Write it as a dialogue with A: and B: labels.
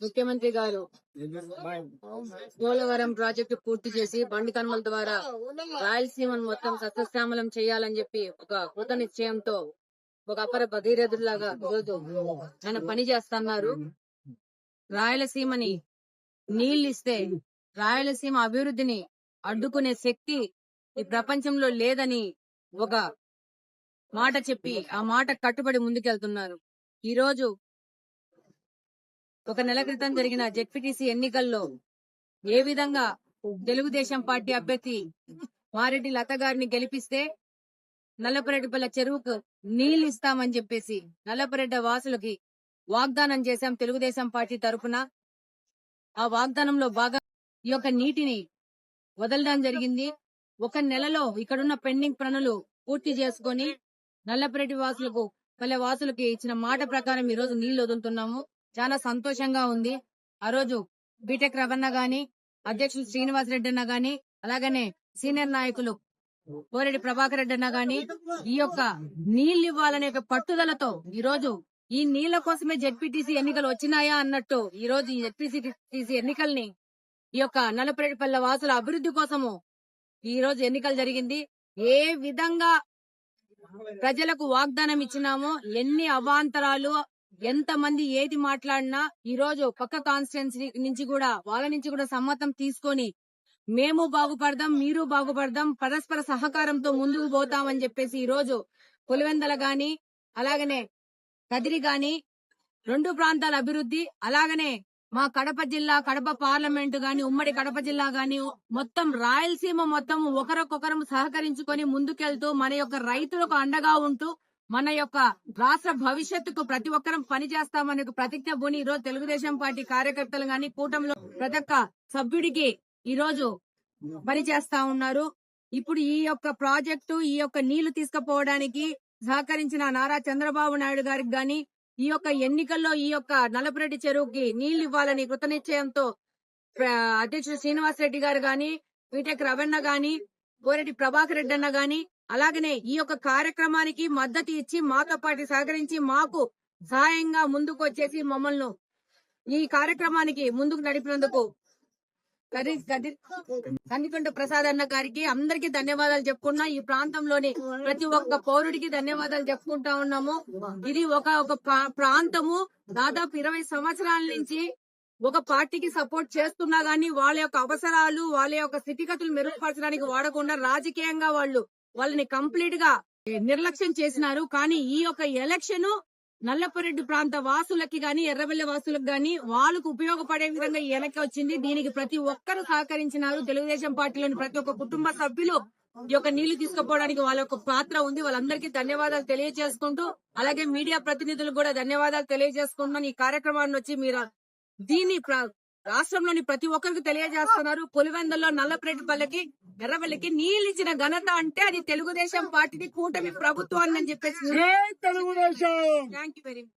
A: ముఖ్యమంత్రి గారు పోలవరం ప్రాజెక్టు పూర్తి చేసి బండి కనుమల ద్వారా రాయలసీమను మొత్తం సస్యశ్యామలం చేయాలని చెప్పి ఒక కృత నిశ్చయంతో ఒక అపర భగీరథులాగా ఆయన పని చేస్తున్నారు. రాయలసీమని నీళ్ళు ఇస్తే రాయలసీమ అభివృద్ధిని అడ్డుకునే శక్తి ఈ ప్రపంచంలో లేదని ఒక మాట చెప్పి ఆ మాట కట్టుబడి ముందుకెళ్తున్నారు. ఈ రోజు ఒక నెల క్రితం జరిగిన జెడ్పీటీసీ ఎన్నికల్లో ఏ విధంగా తెలుగుదేశం పార్టీ అభ్యర్థి మారెడ్డి లత గారిని గెలిపిస్తే నల్లపరెడ్డిపల్ల చెరువుకు నీళ్ళు ఇస్తామని చెప్పేసి నల్లపరెడ్డి వాసులకి వాగ్దానం చేశాం తెలుగుదేశం పార్టీ తరఫున ఆ వాగ్దానంలో బాగా ఈ యొక్క నీటిని వదలడం జరిగింది. ఒక నెలలో ఇక్కడున్న పెండింగ్ పనులు పూర్తి చేసుకొని నల్లపరెడ్డి వాసులకు పల్లె వాసులకి ఇచ్చిన మాట ప్రకారం ఈ రోజు నీళ్ళు వదులుతున్నాము. చాలా సంతోషంగా ఉంది. ఆ రోజు బీటెక్ రవణ గాని అధ్యక్షులు శ్రీనివాస్ రెడ్డి అన్న గాని అలాగనే సీనియర్ నాయకులు కోరెడ్డి ప్రభాకర్ రెడ్డి అన్న గాని ఈ యొక్క నీళ్ళు ఇవ్వాలనే పట్టుదలతో ఈ రోజు ఈ నీళ్ళ కోసమే జెడ్పీటీసీ ఎన్నికలు వచ్చినాయా అన్నట్టు ఈ రోజు ఈ జెడ్పీటీసీ ఎన్నికల్ని ఈ యొక్క నలపరెడ్డిపల్లె వాసుల అభివృద్ధి కోసము ఈ రోజు ఎన్నికలు జరిగింది. ఏ విధంగా ప్రజలకు వాగ్దానం ఇచ్చినామో ఎన్ని అవాంతరాలు ఎంత మంది ఏది మాట్లాడినా ఈ రోజు పక్క కాన్స్టిట్యున్సీ నుంచి కూడా వాళ్ళ నుంచి కూడా సమ్మతం తీసుకొని మేము బాగుపడదాం మీరు బాగుపడదాం పరస్పర సహకారంతో ముందుకు పోతామని చెప్పేసి ఈ రోజు పులివెందల గాని అలాగనే కదిరి గాని రెండు ప్రాంతాల అభివృద్ధి అలాగనే మా కడప జిల్లా కడప పార్లమెంట్ గాని ఉమ్మడి కడప జిల్లా గాని మొత్తం రాయలసీమ మొత్తం ఒకరికొకరం సహకరించుకొని ముందుకెళ్తూ మన యొక్క రైతులకు అండగా ఉంటూ మన యొక్క రాష్ట్ర భవిష్యత్తుకు ప్రతి ఒక్కరం పని చేస్తామనే ఒక ప్రతిజ్ఞ భూని ఈ రోజు తెలుగుదేశం పార్టీ కార్యకర్తలు గాని కూటమిలో ప్రతి ఒక్క సభ్యుడికి ఈ రోజు పని చేస్తా ఉన్నారు. ఇప్పుడు ఈ యొక్క ప్రాజెక్టు ఈ యొక్క నీళ్ళు తీసుకుపోవడానికి సహకరించిన నారా చంద్రబాబు నాయుడు గారికి గాని ఈ యొక్క ఎన్నికల్లో ఈ యొక్క నలపరెడ్డి చెరువుకి నీళ్ళు ఇవ్వాలని కృతనిశ్చయంతో అధ్యక్షుడు శ్రీనివాస్ రెడ్డి గారు గాని వీటెక్ రవణ గాని కోరెడ్డి ప్రభాకర్ రెడ్డి అన్న గాని అలాగనే ఈ యొక్క కార్యక్రమానికి మద్దతు ఇచ్చి మాతో పాటు సహకరించి మాకు సహాయంగా ముందుకు వచ్చేసి మమ్మల్ని ఈ కార్యక్రమానికి ముందుకు నడిపినందుకు కది- కందికొండ ప్రసాద్ అన్న గారికి అందరికి ధన్యవాదాలు చెప్పుకున్నా. ఈ ప్రాంతంలోని ప్రతి ఒక్క పౌరుడికి ధన్యవాదాలు చెప్పుకుంటా ఉన్నాము. ఇది ఒక ఒక ప్రా- ప్రాంతము. దాదాపు ఇరవై సంవత్సరాల నుంచి ఒక పార్టీకి సపోర్ట్ చేస్తున్నా గానీ వాళ్ళ యొక్క అవసరాలు వాళ్ళ యొక్క స్థితిగతులు మెరుగుపరచడానికి వాడకుండా రాజకీయంగా వాళ్ళు వాళ్ళని కంప్లీట్గా నిర్లక్ష్యం చేసినారు. కానీ ఈ యొక్క ఎలక్షన్ నల్లపరెడ్డి ప్రాంత వాసులకి గాని ఎర్రబెల్లి వాసులకు గాని వాళ్ళకు ఉపయోగపడే విధంగా ఈ వచ్చింది. దీనికి ప్రతి ఒక్కరు సహకరించినారు. తెలుగుదేశం పార్టీలోని ప్రతి ఒక్క కుటుంబ సభ్యులు ఈ యొక్క నీళ్ళు తీసుకుపోవడానికి వాళ్ళ యొక్క పాత్ర ఉంది. వాళ్ళందరికీ ధన్యవాదాలు తెలియజేసుకుంటూ అలాగే మీడియా ప్రతినిధులకు కూడా ధన్యవాదాలు తెలియజేసుకుంటున్నాను. ఈ కార్యక్రమాన్ని వచ్చి మీరు దీన్ని రాష్ట్రంలోని ప్రతి ఒక్కరికి తెలియజేస్తున్నారు. పులివెందల్లో నల్లపరెడ్డిపల్లెకి ఎర్రవల్లికి నీళ్ళు ఇచ్చిన ఘనత అంటే అది తెలుగుదేశం పార్టీది కూటమి ప్రభుత్వాన్ని అని చెప్పేసి.
B: జై Telugu Desam!
A: Thank you very much